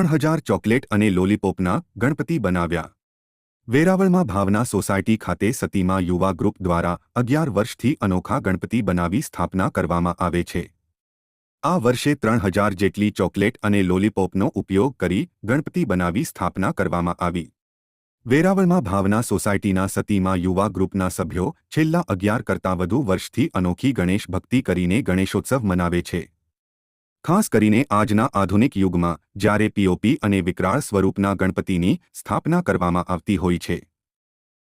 ત્રણ હજાર ચોકલેટ અને લોલીપોપના ગણપતિ બનાવ્યા. વેરાવળમાં ભાવના સોસાયટી ખાતે સતીમાં યુવા ગ્રુપ દ્વારા અગિયાર વર્ષથી અનોખા ગણપતિ બનાવી સ્થાપના કરવામાં આવે છે. આ વર્ષે ત્રણ હજાર જેટલી ચોકલેટ અને લોલીપોપનો ઉપયોગ કરી ગણપતિ બનાવી સ્થાપના કરવામાં આવી. વેરાવળમાં ભાવના સોસાયટીના સતીમાં યુવા ગ્રુપના સભ્યો છેલ્લા અગિયાર કરતાં વધુ વર્ષથી અનોખી ગણેશ ભક્તિ કરીને ગણેશોત્સવ મનાવે છે. ખાસ કરીને આજના આધુનિક યુગમાં, જ્યારે પીઓપી અને વિકરાળ સ્વરૂપના ગણપતિની સ્થાપના કરવામાં આવતી હોય છે.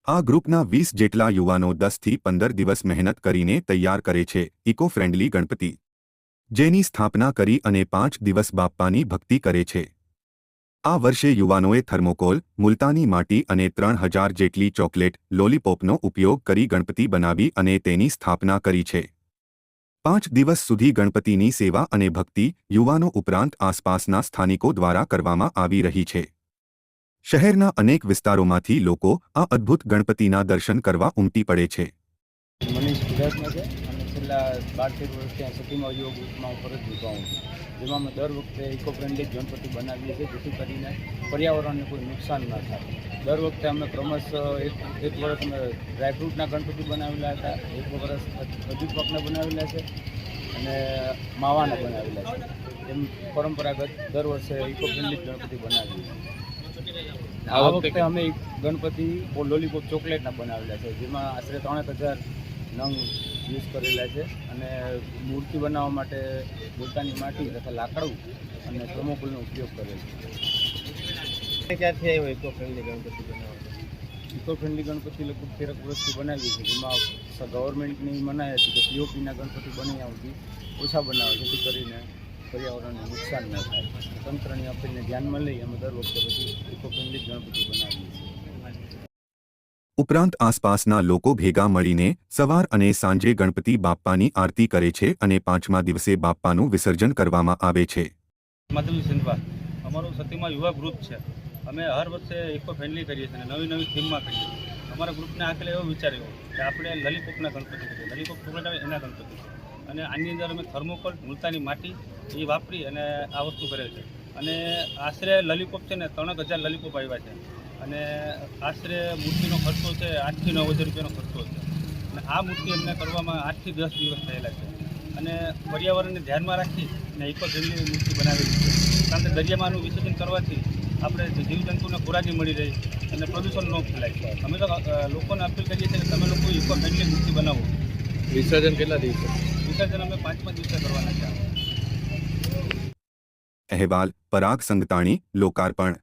આ ગ્રુપના વીસ જેટલા યુવાનો દસથી પંદર દિવસ મહેનત કરીને તૈયાર કરે છે ઇકો ફ્રેન્ડલી ગણપતિ. જેની સ્થાપના કરી અને પાંચ દિવસ બાપ્પાની ભક્તિ કરે છે. આ વર્ષે યુવાનોએ થર્મોકોલ, મુલતાની માટી અને ત્રણ હજાર જેટલી ચોકલેટ, લોલીપોપનો ઉપયોગ કરી ગણપતિ બનાવી અને તેની સ્થાપના કરી છે. પાંચ દિવસ સુધી ગણપતિની સેવા અને ભક્તિ યુવાનો ઉપરાંત આસપાસના સ્થાનિકો દ્વારા કરવામાં આવી રહી છે. શહેરના અનેક વિસ્તારોમાંથી લોકો આ અદ્ભુત ગણપતિના દર્શન કરવા ઉમટી પડે છે. મનીષ ગુજરાતમાં છે? છેલ્લા બાર તેર વર્ષથી આ સતીમાં યોગ ગ્રુપમાં હું ફરજ નિભાવું છું જેમાં અમે દર વખતે ઇકો ફ્રેન્ડલી ગણપતિ બનાવીએ છીએ જેથી કરીને પર્યાવરણને કોઈ નુકસાન ના થાય. દર વખતે અમે ક્રમશ એક એક વર્ષ અમે ડ્રાયફ્રૂટના ગણપતિ બનાવેલા હતા એક વર્ષ અજુપાકના બનાવેલા છે અને માવાના બનાવેલા છે. એમ પરંપરાગત દર વર્ષે ઇકો ફ્રેન્ડલી ગણપતિ બનાવીએ છીએ. આ વખતે અમે ગણપતિ લોલીપોપ ચોકલેટના બનાવેલા છે જેમાં આશરે ત્રણેક હજાર નંગ યુઝ કરેલા છે અને મૂર્તિ બનાવવા માટે બોટાની માટી તથા લાકડું અને થર્મોકોલનો ઉપયોગ કરેલો છે. ક્યાંથી આવ્યો ઇકો ફ્રેન્ડલી ગણપતિ બનાવવા ઇકો ફ્રેન્ડલી ગણપતિ લગભગ તેરક વર્ષથી બનાવી છે જેમાં ગવર્મેન્ટની મનાઈ હતી કે પીઓપીના ગણપતિ બની આવતી ઓછા બનાવે જેથી કરીને પર્યાવરણને નુકસાન ન થાય. તંત્રની અપીલને ધ્યાનમાં લઈ અમે દર વખતે બધું ઇકો ફ્રેન્ડલી ઉપરાંત આસપાસના લોકો ભેગા મળીને સવાર અને સાંજે ગણપતિ બાપ્પાની આરતી કરે છે અને પાંચમા દિવસે બાપ્પાનું વિસર્જન કરવામાં આવે છે. અમારું સતીમાં યુવા ગ્રુપ છે. અમે હર વર્ષે ઇકો ફ્રેન્ડલી કરીએ છીએ અને નવી નવી થીમમાં કરીએ અમારા ગ્રુપને આખરે એવો વિચાર્યો કે આપણે લલીપોપના ગણપતિ કરીએ લલીપોપ ચોકલેટ એના ગણપતિ અને આની અંદર અમે થર્મોકોલ મુલતાની માટી એ વાપરી અને આ વસ્તુ કરેલ છે. અને આશરે લલીપોપ છે ને ત્રણેક હજાર લલીપોપ આવ્યા છે. અને આશરે મૂર્તિનો ખર્ચો છે આઠથી નવ હજાર રૂપિયાનો ખર્ચો છે. અને આ મૂર્તિ અમને કરવામાં આઠથી દસ દિવસ થયેલા છે. અને પર્યાવરણને ધ્યાનમાં રાખી અને ઇકો ફ્રેન્ડલી મૂર્તિ બનાવેલી છે. કારણ કે દરિયામાંનું વિસર્જન કરવાથી આપણે જીવજંતુને ખોરાકી મળી રહી અને પ્રદૂષણ ન ફેલાય. અમે તો લોકોને અપીલ કરીએ છીએ કે તમે લોકો ઇકો ફ્રેન્ડલી મૂર્તિ બનાવો. વિસર્જન કેટલા દિવસે? વિસર્જન અમે પાંચમા દિવસે કરવાના છે. અહેવાલ પરાગ સંગતાણી લોકાર્પણ.